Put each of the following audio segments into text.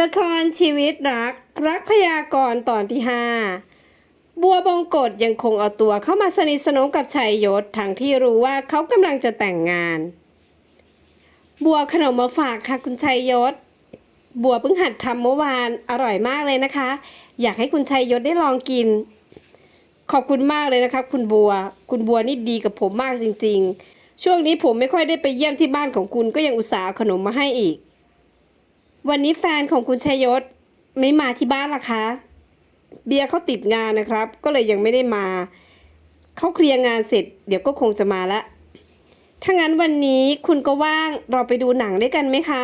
ละครชีวิตรัก รักพยากรตอนที่ห้าบัวบงกฎยังคงเอาตัวเข้ามาสนิทสนมกับชัยยศทั้งที่รู้ว่าเขากำลังจะแต่งงาน บัวขนมมาฝากค่ะคุณชัยยศ บัวเพิ่งหัดทำเมื่อวานอร่อยมากเลยนะคะ อยากให้คุณชัยยศได้ลองกิน ขอบคุณมากเลยนะครับคุณบัว คุณบัวนี่ดีกับผมมากจริง ๆ ช่วงนี้ผมไม่ค่อยได้ไปเยี่ยมที่บ้านของคุณก็ยังอุตส่าห์ขนมมาให้อีก วันนี้แฟนของคุณชัยยศไม่มาที่บ้านล่ะคะ เบียร์เขาติดงานนะครับ ก็เลยยังไม่ได้มา เขาเคลียร์งานเสร็จ เดี๋ยวก็คงจะมาละถ้างั้นวันนี้คุณก็ว่างเราไปดูหนังด้วยกันไหมคะ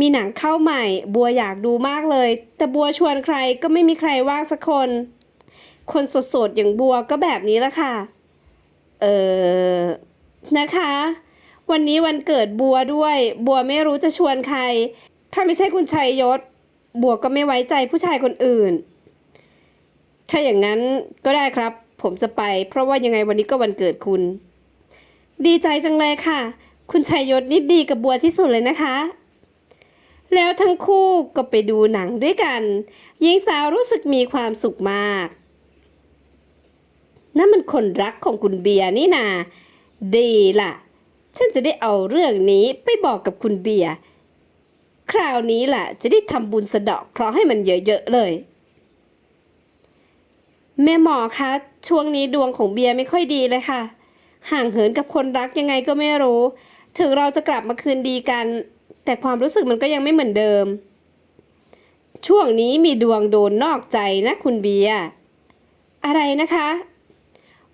มีหนังเข้าใหม่ บัวอยากดูมากเลย แต่บัวชวนใครก็ไม่มีใครว่างสักคน คนสดๆอย่างบัวก็แบบนี้ละค่ะ เออนะคะ วันนี้วันเกิดบัวด้วย บัวไม่รู้จะชวนใคร ถ้าไม่ใช่คุณชัยยศบัวก็ไม่ไว้ใจผู้ชายคนอื่น ถ้าอย่างนั้นก็ได้ครับ ผมจะไป เพราะว่ายังไงวันนี้ก็วันเกิดคุณ ดีใจจังเลยค่ะ คุณชัยยศนี่ดีกับบัวที่สุดเลยนะคะ แล้วทั้งคู่ก็ไปดูหนังด้วยกันหญิงสาวรู้สึกมีความสุขมากนั่นมันคนรักของคุณเบียร์นี่นา ดีล่ะ ฉันจะได้เอาเรื่องนี้ไปบอกกับคุณเบียร์ คราวนี้แหละจะได้ทำบุญสะดาะเคราะห์ให้มันเยอะๆเลย แม่หมอคะ ช่วงนี้ดวงของเบียร์ไม่ค่อยดีเลยค่ะ ห่างเหินกับคนรักยังไงก็ไม่รู้ ถึงเราจะกลับมาคืนดีกัน แต่ความรู้สึกมันก็ยังไม่เหมือนเดิม ช่วงนี้มีดวงโดนนอกใจนะคุณเบียร์อะไรนะคะ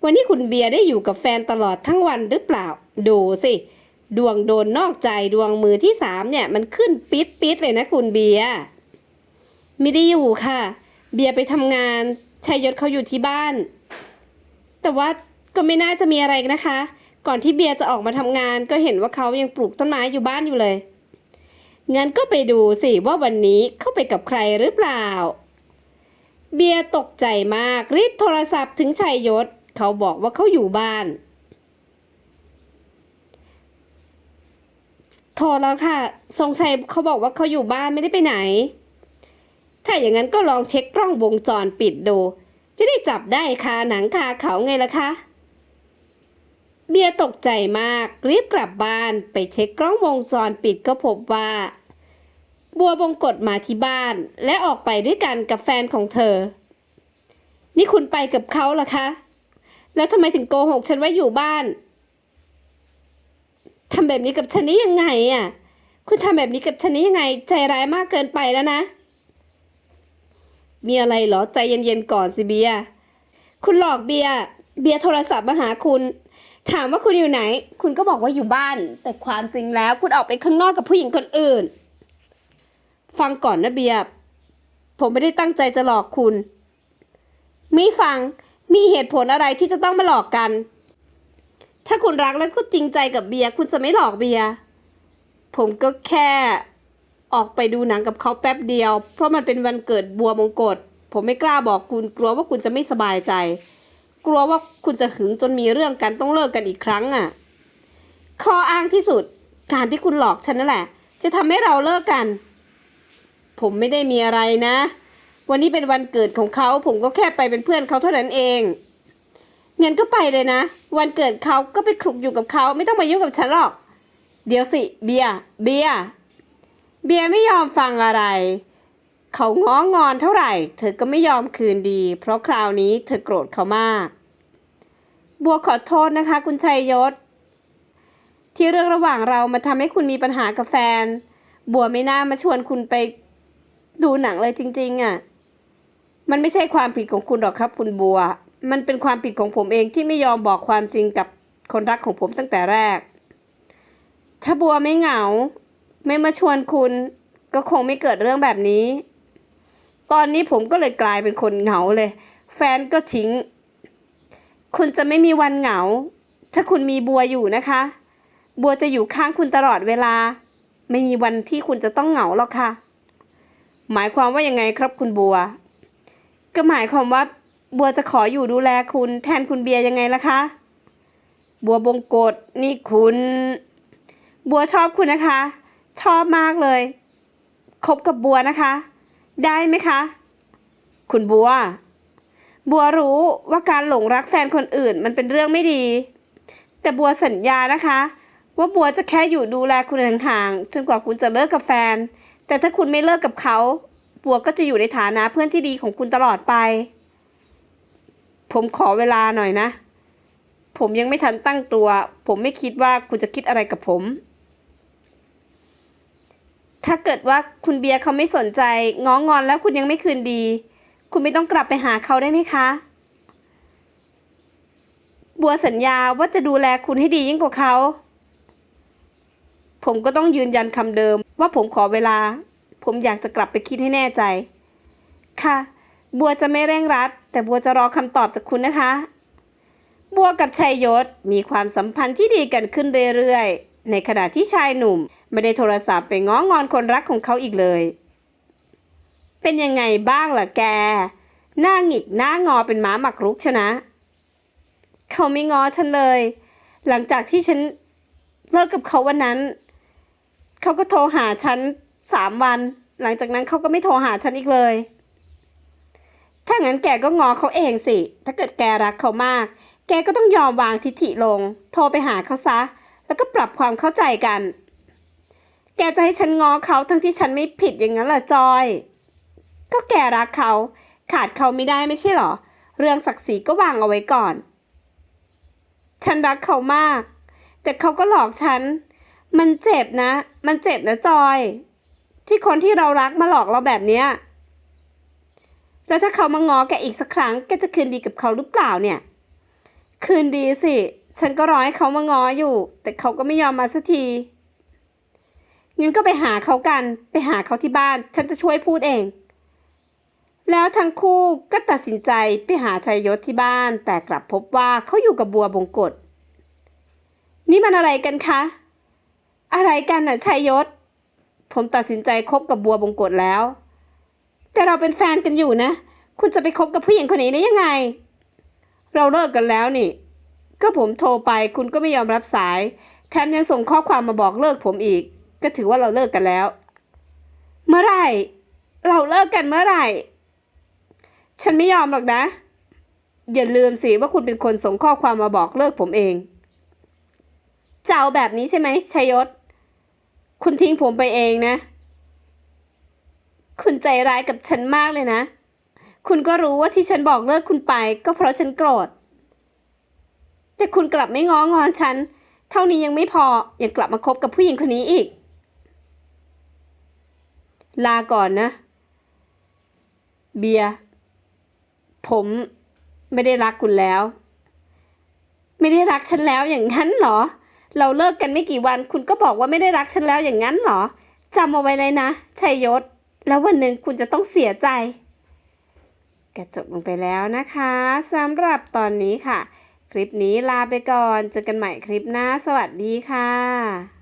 วันนี้คุณเบียร์ได้อยู่กับแฟนตลอดทั้งวันหรือเปล่า ดูสิ ดวงโดนนอกใจดวงมือที่สามเนี่ยมันขึ้นปิดปิดเลยนะคุณเบียร์ไม่ได้อยู่ค่ะ เบียร์ไปทำงานชายยศเขาอยู่ที่บ้าน แต่ว่าก็ไม่น่าจะมีอะไรนะคะ ก่อนที่เบียร์จะออกมาทำงานก็เห็นว่าเขายังปลูกต้นไม้อยู่บ้านอยู่เลยงั้นก็ไปดูสิว่าวันนี้เข้าไปกับใครหรือเปล่า เบียร์ตกใจมากรีบโทรศัพท์ถึงชัยยศ เขาบอกว่าเขาอยู่บ้าน โทรแล้วค่ะ สงสัยเขาบอกว่าเขาอยู่บ้านไม่ได้ไปไหน ถ้าอย่างนั้นก็ลองเช็คกล้องวงจรปิดดู จะได้จับได้คาหนังคาเขาไงล่ะคะ เบียตกใจมากรีบกลับบ้านไปเช็คกล้องวงจรปิดก็พบว่า บัวบงกฎมาที่บ้าน และออกไปด้วยกันกับแฟนของเธอ นี่คุณไปกับเขาล่ะคะ แล้วทำไมถึงโกหกฉันว่าอยู่บ้าน ทำแบบนี้กับฉันนี้ยังไงอะ คุณทำแบบนี้กับฉันนี้ยังไง ใจร้ายมากเกินไปแล้วนะ มีอะไรเหรอใจเย็นๆก่อนสิเบีย คุณหลอกเบีย เบียโทรศัพท์มาหาคุณ ถามว่าคุณอยู่ไหน คุณก็บอกว่าอยู่บ้าน แต่ความจริงแล้วคุณออกไปข้างนอกกับผู้หญิงคนอื่น ฟังก่อนนะเบีย ผมไม่ได้ตั้งใจจะหลอกคุณ ไม่ฟัง มีเหตุผลอะไรที่จะต้องมาหลอกกัน ถ้าคุณรักแล้วก็จริงใจกับเบียร์คุณจะไม่หลอกเบียร์ผมก็แค่ออกไปดูหนังกับเขาแป๊บเดียว เพราะมันเป็นวันเกิดบัวมงกฎผมไม่กล้าบอกคุณกลัวว่าคุณจะไม่สบายใจ กลัวว่าคุณจะหึงจนมีเรื่องกันต้องเลิกกันอีกครั้งอะข้ออ้างที่สุด การที่คุณหลอกฉันนั่นแหละ จะทำให้เราเลิกกัน ผมไม่ได้มีอะไรนะ วันนี้เป็นวันเกิดของเขา ผมก็แค่ไปเป็นเพื่อนเขาเท่านั้นเอง งินก็ไปเลยนะ วันเกิดเขาก็ไปคลุกอยู่กับเขาไม่ต้องมายุ่งกับฉันหรอก เดี๋ยวสิ เบียร์เบียร์เบียร์ไม่ยอมฟังอะไร เขาง้องอนเท่าไหร่ เธอก็ไม่ยอมคืนดี เพราะคราวนี้เธอโกรธเขามาก บัวขอโทษนะคะ คุณชัยยศ ที่เรื่องระหว่างเรามาทำให้คุณมีปัญหากับแฟน บัวไม่น่ามาชวนคุณไปดูหนังเลยจริง ๆอะ มันไม่ใช่ความผิดของคุณหรอกครับคุณบัว มันเป็นความผิดของผมเองที่ไม่ยอมบอกความจริงกับคนรักของผมตั้งแต่แรก ถ้าบัวไม่เหงา ไม่มาชวนคุณ ก็คงไม่เกิดเรื่องแบบนี้ ตอนนี้ผมก็เลยกลายเป็นคนเหงาเลย แฟนก็ทิ้ง คุณจะไม่มีวันเหงา ถ้าคุณมีบัวอยู่นะคะ บัวจะอยู่ข้างคุณตลอดเวลา ไม่มีวันที่คุณจะต้องเหงาหรอกค่ะ หมายความว่ายังไงครับคุณบัว ก็หมายความว่า บัวจะขออยู่ดูแลคุณแทนคุณเบียร์ยังไงล่ะคะ บัวบงกฎนี่คุณ บัวชอบคุณนะคะ ชอบมากเลย คบกับบัวนะคะ ได้ไหมคะ คุณบัว บัวรู้ว่าการหลงรักแฟนคนอื่นมันเป็นเรื่องไม่ดี แต่บัวสัญญานะคะ ว่าบัวจะแค่อยู่ดูแลคุณห่างๆจนกว่าคุณจะเลิกกับแฟน แต่ถ้าคุณไม่เลิกกับเขา บัวก็จะอยู่ในฐานะเพื่อนที่ดีของคุณตลอดไป ผมขอเวลาหน่อยนะ ผมยังไม่ทันตั้งตัว ผมไม่คิดว่าคุณจะคิดอะไรกับผม ถ้าเกิดว่าคุณเบียร์เขาไม่สนใจ ง้องอนแล้วคุณยังไม่คืนดี คุณไม่ต้องกลับไปหาเขาได้ไหมคะ บัวสัญญาว่าจะดูแลคุณให้ดียิ่งกว่าเขา ผมก็ต้องยืนยันคำเดิม ว่าผมขอเวลา ผมอยากจะกลับไปคิดให้แน่ใจ ค่ะ บัวจะไม่เร่งรัด แต่บัวจะรอคำตอบจากคุณนะคะ บัวกับชัยยศมีความสัมพันธ์ที่ดีกันขึ้นเรื่อยๆ ในขณะที่ชายหนุ่ม ไม่ได้โทรศัพท์ไปง้องอนคนรักของเขาอีกเลย เป็นยังไงบ้างล่ะแก หน้าหงิกหน้างอเป็นม้าหมักรุกชนะ เขาไม่ง้อฉันเลย หลังจากที่ฉันเลิกกับเขาวันนั้น เขาก็โทรหาฉันสามวัน หลังจากนั้นเขาก็ไม่โทรหาฉันอีกเลย ถ้างั้นแกก็งอเขาเองสิ ถ้าเกิดแกรักเขามาก แกก็ต้องยอมวางทิฐิลง โทรไปหาเขาซะ แล้วก็ปรับความเข้าใจกัน แกจะให้ฉันงอเขาทั้งที่ฉันไม่ผิดอย่างนั้นเหรอจอย ก็แกรักเขา ขาดเขาไม่ได้ไม่ใช่หรอ เรื่องศักดิ์ศรีก็วางเอาไว้ก่อน ฉันรักเขามาก แต่เขาก็หลอกฉัน มันเจ็บนะ มันเจ็บนะจอย ที่คนที่เรารักมาหลอกเราแบบเนี้ย แล้วถ้าเขามางอแกอีกสักครั้งแกจะคืนดีกับเขาหรือเปล่าเนี่ย คืนดีสิ ฉันก็รอให้เขามางออยู่ แต่เขาก็ไม่ยอมมาสักทีงั้นก็ไปหาเขากันไปหาเขาที่บ้าน ฉันจะช่วยพูดเอง แล้วทั้งคู่ก็ตัดสินใจไปหาชัยยศที่บ้าน แต่กลับพบว่าเขาอยู่กับบัวบงกฎนี่มันอะไรกันคะ อะไรกันน่ะชัยยศ ผมตัดสินใจคบกับบัวบงกฎแล้ว แต่เราเป็นแฟนกันอยู่นะ คุณจะไปคบกับผู้หญิงคนนี้ได้ยังไง เราเลิกกันแล้วนี่ ก็ผมโทรไปคุณก็ไม่ยอมรับสาย แถมยังส่งข้อความมาบอกเลิกผมอีก ก็ถือว่าเราเลิกกันแล้ว เมื่อไหร่ เราเลิกกันเมื่อไหร่ ฉันไม่ยอมหรอกนะ อย่าลืมสิว่าคุณเป็นคนส่งข้อความมาบอกเลิกผมเองจะเอาแบบนี้ใช่ไหมชัยยศ คุณทิ้งผมไปเองนะ คุณใจร้ายกับฉันมากเลยนะ คุณก็รู้ว่าที่ฉันบอกเลิกคุณไป ก็เพราะฉันโกรธ แต่คุณกลับไม่ง้องอนฉัน เท่านี้ยังไม่พอ ยังกลับมาคบกับผู้หญิงคนนี้อีก ลาก่อนนะ เบียร์ผมไม่ได้รักคุณแล้ว ไม่ได้รักฉันแล้วอย่างนั้นเหรอ เราเลิกกันไม่กี่วัน คุณก็บอกว่าไม่ได้รักฉันแล้วอย่างนั้นเหรอจำเอาไว้เลยนะชัยยศ แล้ววันหนึ่งคุณจะต้องเสียใจกระจบลงไปแล้วนะคะสำหรับตอนนี้ค่ะ คลิปนี้ลาไปก่อน เจอกันใหม่คลิปหน้า สวัสดีค่ะ